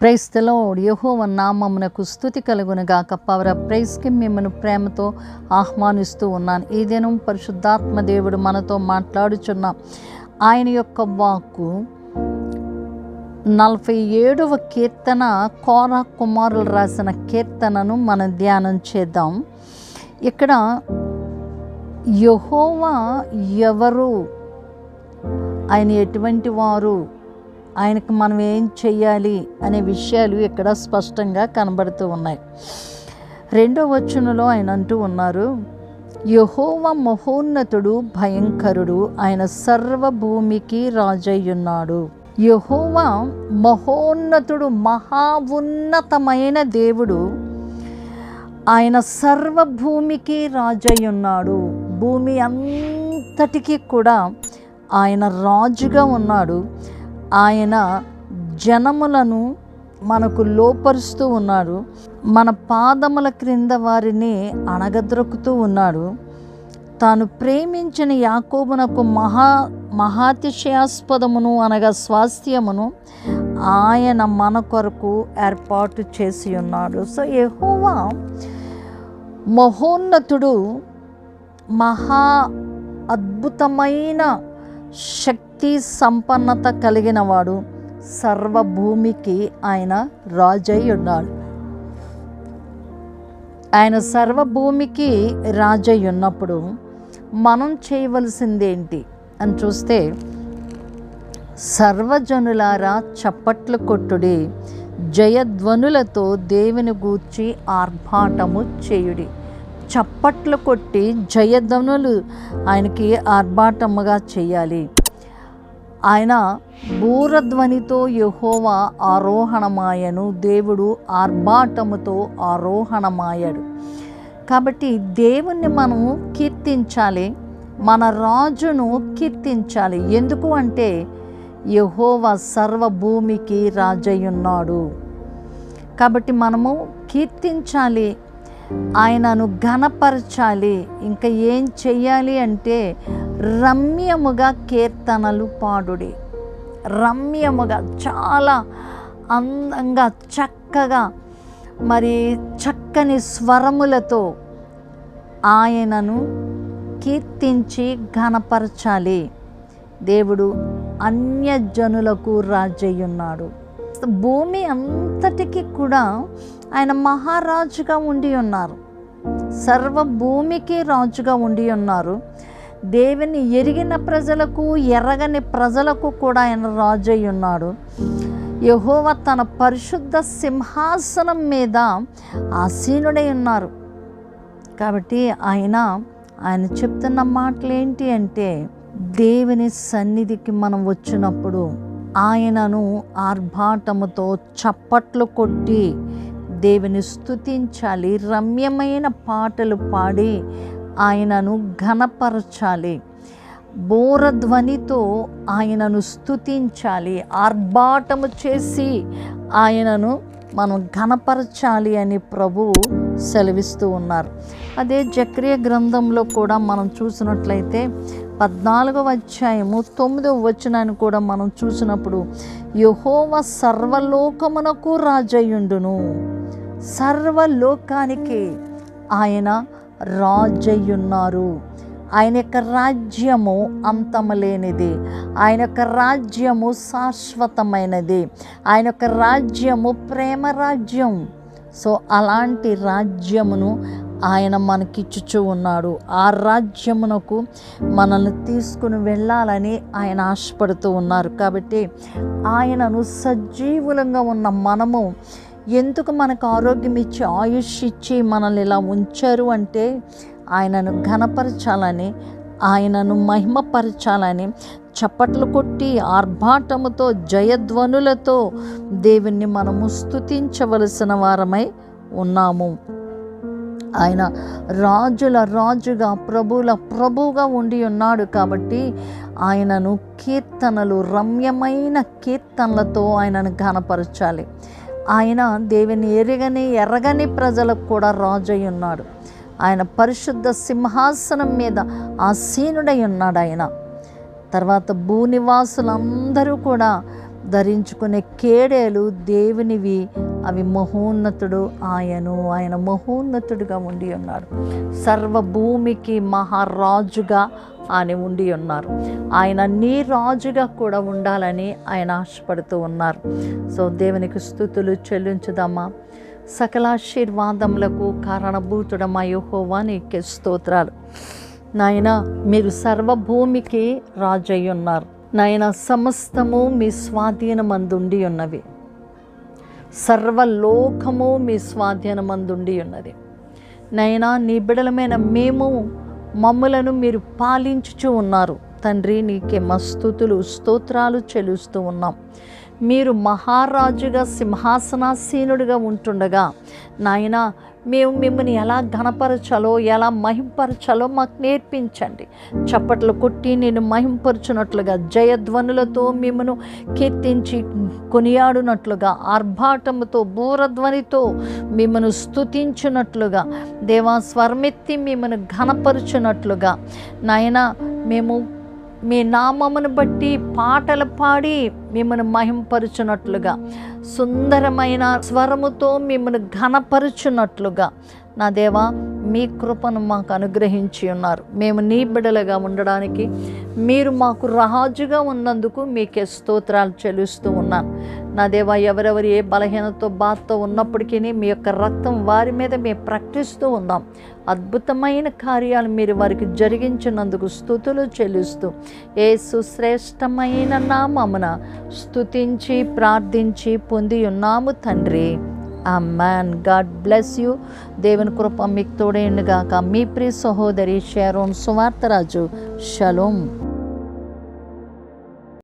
ప్రైస్తలో యహోవ నామమునకు స్థుతి కలుగునుగాక పవర ప్రైస్కి మిమ్మల్ని ప్రేమతో ఆహ్వానిస్తూ ఉన్నాను. ఈ దినం పరిశుద్ధాత్మ దేవుడు మనతో మాట్లాడుచున్నాం ఆయన యొక్క వాక్కు నలభై ఏడవ కీర్తన కోర కుమారులు రాసిన కీర్తనను మనం ధ్యానం చేద్దాం. ఇక్కడ యహోవా ఎవరు? ఆయన ఎటువంటి వారు? ఆయనకు మనం ఏం చెయ్యాలి అనే విషయాలు ఇక్కడ స్పష్టంగా కనబడుతూ ఉన్నాయి. రెండో వచనంలో ఆయన అంటూ ఉన్నారు యహోవ మహోన్నతుడు భయంకరుడు ఆయన సర్వభూమికి రాజయ్యున్నాడు. యహోవ మహోన్నతుడు మహా ఉన్నతమైన దేవుడు ఆయన సర్వభూమికి రాజయ్యున్నాడు. భూమి అంతటికీ కూడా ఆయన రాజుగా ఉన్నాడు. ఆయన జనములను మనకు లోపరుస్తూ ఉన్నాడు. మన పాదముల క్రింద వారిని అణగద్రొక్కుతూ ఉన్నాడు. తాను ప్రేమించిన యాకోబునకు మహా మహాతిశయాస్పదమును అనగా స్వాస్థ్యమును ఆయన మన కొరకు ఏర్పాటు చేసి ఉన్నాడు. సో యెహోవా మహోన్నతుడు మహా అద్భుతమైన శక్తి సంపన్నత కలిగిన వాడు సర్వభూమికి ఆయన రాజై ఉన్నాడు. ఆయన సర్వభూమికి రాజై ఉన్నప్పుడు మనం చేయవలసిందేంటి అని చూస్తే సర్వజనులారా చప్పట్లు కొట్టుడి జయధ్వనులతో దేవుని గూర్చి ఆర్భాటము చేయుడి. చప్పట్లు కొట్టి జయధ్వనులు ఆయనకి ఆర్భాటముగా చేయాలి. ఆయన బూరధ్వనితో యహోవా ఆరోహణమాయను దేవుడు ఆర్భాటముతో ఆరోహణమాయాడు. కాబట్టి దేవుణ్ణి మనం కీర్తించాలి మన రాజును కీర్తించాలి. ఎందుకు అంటే యహోవా సర్వభూమికి రాజయ్యున్నాడు. కాబట్టి మనము కీర్తించాలి ఆయనను ఘనపరచాలి. ఇంకా ఏం చెయ్యాలి అంటే రమ్యముగా కీర్తనలు పాడుడి. రమ్యముగా చాలా అందంగా చక్కగా మరి చక్కని స్వరములతో ఆయనను కీర్తించి ఘనపరచాలి. దేవుడు అన్యజనులకు రాజయ్యున్నాడు. భూమి అంతటికి కూడా ఆయన మహారాజుగా ఉండి ఉన్నారు. సర్వ భూమికి రాజుగా ఉండి ఉన్నారు. దేవుని ఎరిగిన ప్రజలకు ఎరగని ప్రజలకు కూడా ఆయన రాజు అయి ఉన్నాడు. యహోవ తన పరిశుద్ధ సింహాసనం మీద ఆసీనుడై ఉన్నారు. కాబట్టి ఆయన ఆయన చెప్తున్న మాటలు ఏంటి అంటే దేవుని సన్నిధికి మనం వచ్చినప్పుడు ఆయనను ఆర్భాటముతో చప్పట్లు కొట్టి దేవుని స్థుతించాలి రమ్యమైన పాటలు పాడి ఆయనను ఘనపరచాలి. బోరధ్వనితో ఆయనను స్థుతించాలి ఆర్భాటము చేసి ఆయనను మనం ఘనపరచాలి అని ప్రభువు సెలవిస్తూ ఉన్నారు. అదే జక్రియ గ్రంథంలో కూడా మనం చూసినట్లయితే పద్నాలుగవ అధ్యాయము తొమ్మిదవ వచనాన్ని కూడా మనం చూసినప్పుడు యహోవ సర్వలోకమునకు రాజయ్యుండును సర్వలోకానికి ఆయన రాజయ్యున్నారు. ఆయన యొక్క రాజ్యము అంతమలేనిది. ఆయన యొక్క రాజ్యము శాశ్వతమైనది. ఆయన యొక్క రాజ్యము ప్రేమ రాజ్యం సో అలాంటి రాజ్యమును ఆయన మనకిచ్చుచూ ఉన్నాడు. ఆ రాజ్యమునకు మనల్ని తీసుకుని వెళ్ళాలని ఆయన ఆశపడుతూ ఉన్నారు. కాబట్టి ఆయనను సజీవులంగా ఉన్న మనము ఎందుకు మనకు ఆరోగ్యం ఇచ్చి ఆయుష్ ఇచ్చి మనల్ని ఇలా ఉంచారు అంటే ఆయనను ఘనపరచాలని ఆయనను మహిమపరచాలని చప్పట్లు కొట్టి ఆర్భాటముతో జయధ్వనులతో దేవుణ్ణి మనము స్తుతించవలసిన వారమై ఉన్నాము. ఆయన రాజుల రాజుగా ప్రభుల ప్రభుగా ఉండి ఉన్నాడు కాబట్టి ఆయనను కీర్తనలు రమ్యమైన కీర్తనలతో ఆయనను ఘనపరచాలి. ఆయన దేవుని ఎరగని ఎరగని ప్రజలకు కూడా రాజు అయి ఉన్నాడు. ఆయన పరిశుద్ధ సింహాసనం మీద ఆసీనుడై ఉన్నాడు ఆయన. తర్వాత భూనివాసులందరూ కూడా ధరించుకునే కేడేలు దేవునివి అవి మహోన్నతుడు ఆయను ఆయన మహోన్నతుడుగా ఉండి ఉన్నారు. సర్వభూమికి మహారాజుగా ఆయన ఉండి ఉన్నారు. ఆయన నీ రాజుగా కూడా ఉండాలని ఆయన ఆశపడుతూ ఉన్నారు. సో దేవునికి స్థుతులు చెల్లించుదామా. సకలాశీర్వాదములకు కారణభూతుడమా యెహోవా నీకే స్తోత్రాలు. నాయన మీరు సర్వభూమికి రాజయ్యున్నారు. నాయన సమస్తము మీ స్వాధీనమందుండి ఉన్నవి. సర్వలోకము మీ స్వాధీనమందుండి ఉన్నది. నైనా నీ బిడలమైన మేము మమ్ములను మీరు పాలించుచూ ఉన్నారు. తండ్రి నీకే మస్తుతులు స్తోత్రాలు చెలుస్తూ ఉన్నాం. మీరు మహారాజుగా సింహాసనాసీనుడిగా ఉంటుండగా నాయన మేము మిమ్మల్ని ఎలా ఘనపరచాలో ఎలా మహింపరచాలో మాకు నేర్పించండి. చప్పట్లు కొట్టి నేను మహింపరచునట్లుగా జయధ్వనులతో మిమ్మను కీర్తించి కొనియాడునట్లుగా ఆర్భాటముతో బూరధ్వనితో మిమ్మను స్తుతించున్నట్లుగా దేవా స్వరమెత్తి మిమ్మను ఘనపరచునట్లుగా. నాయన మేము మీ నామమును బట్టి పాటలు పాడి మిమ్మల్ని మహింపరుచున్నట్లుగా. సుందరమైన స్వరముతో మిమ్మల్ని ఘనపరుచున్నట్లుగా. నా దేవా మీ కృపను మాకు అనుగ్రహించి ఉన్నారు. మేము నీ బిడలుగా ఉండడానికి మీరు మాకు రాజుగా ఉన్నందుకు మీకే స్తోత్రాలు చెల్లిస్తూ ఉన్నాను నా దేవా ఎవరెవరు ఏ బలహీనతో బాధతో ఉన్నప్పటికీ మీ యొక్క రక్తం వారి మీద మేము ప్రకటిస్తూ ఉన్నాం. అద్భుతమైన కార్యాలు మీరు వారికి జరిగించినందుకు స్థుతులు చెల్లిస్తూ ఏ సుశ్రేష్టమైన నామమున స్థుతించి ప్రార్థించి పొంది ఉన్నాము తండ్రి. ఆ మ్యాన్ గాడ్ బ్లెస్ యూ. దేవుని కృప మీకు తోడేయండుగాక మీ ప్రియ సహోదరి షేరోన్ సువార్తరాజు షలోం.